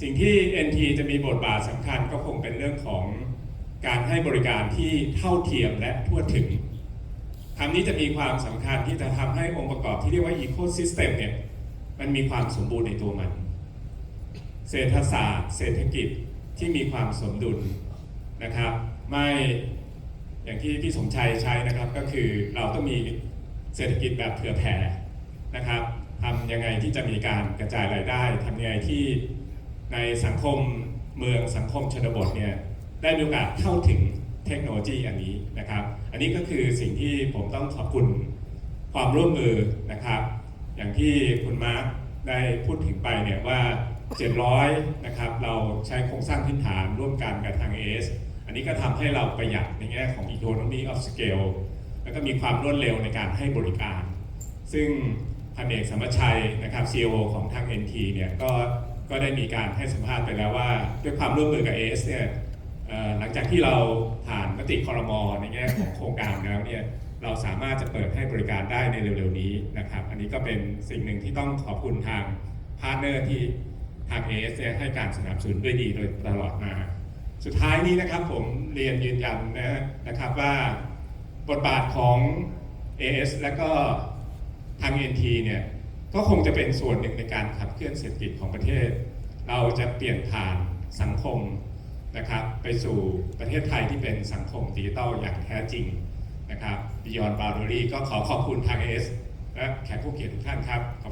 สิ่งที่ NT จะมีบทบาทสำคัญก็คงเป็นเรื่องของการให้บริการที่เท่าเทียมและทั่วถึงคำนี้จะมีความสำคัญที่จะทำให้องค์ประกอบที่เรียกว่า Ecosystem เนี่ยมันมีความสมบูรณ์ในตัวมัน เศรษฐศาสตร์ เศรษฐกิจที่มีความสมดุลนะครับ ไม่อย่างที่พี่สมชัยใช้นะครับก็คือเราต้องมีเศรษฐกิจแบบเผื่อแผ่นะครับทำยังไงที่จะมีการกระจายรายได้ทำยังไงที่ ในสังคมเมืองสังคมชนบทเนี่ยได้มีโอกาสเข้าถึงเทคโนโลยีอันนี้นะครับ อันนี้ก็คือสิ่งที่ผมต้องขอบคุณความร่วมมือนะครับ อย่างที่คุณมาร์คได้พูดถึงไปเนี่ยว่า 700 นะครับเราใช้โครงสร้างพื้นฐานร่วมกันกับทาง AS อันนี้ก็ทำให้เราประหยัดในแง่ของ economy of scale แล้วก็มีความรวดเร็วในการให้บริการ ซึ่งพันเอกสมชัยนะครับ CEO ของทาง NT เนี่ยก็ ก็ได้มีการให้สัมภาษณ์ไปแล้วว่า ด้วยความร่วมมือกับ AS เนี่ยหลังจากที่เราผ่านมติคอรมอในแง่ของโครงการแล้วเนี่ยเราสามารถจะเปิดให้บริการได้ในเร็วๆนี้นะครับ อันนี้ก็เป็นสิ่งหนึ่งที่ต้องขอบคุณทางพาร์ทเนอร์ที่ทาง AS เนี่ยให้การสนับสนุนด้วยดีโดยตลอดมา สุดท้ายนี้นะครับผมเรียนยืนยันนะนะครับว่าบทบาทของ AS และก็ทาง NT เนี่ย ก็คงจะเป็นส่วนหนึ่งในการขับเคลื่อนเศรษฐกิจของประเทศ เราจะเปลี่ยนผ่านสังคมนะครับไปสู่ประเทศไทยที่เป็นสังคมดิจิทัลอย่างแท้จริงนะครับ Beyond Boundary ก็ขอขอบคุณทาง AS และแขกผู้เกียรติทุกท่านครับขอบคุณ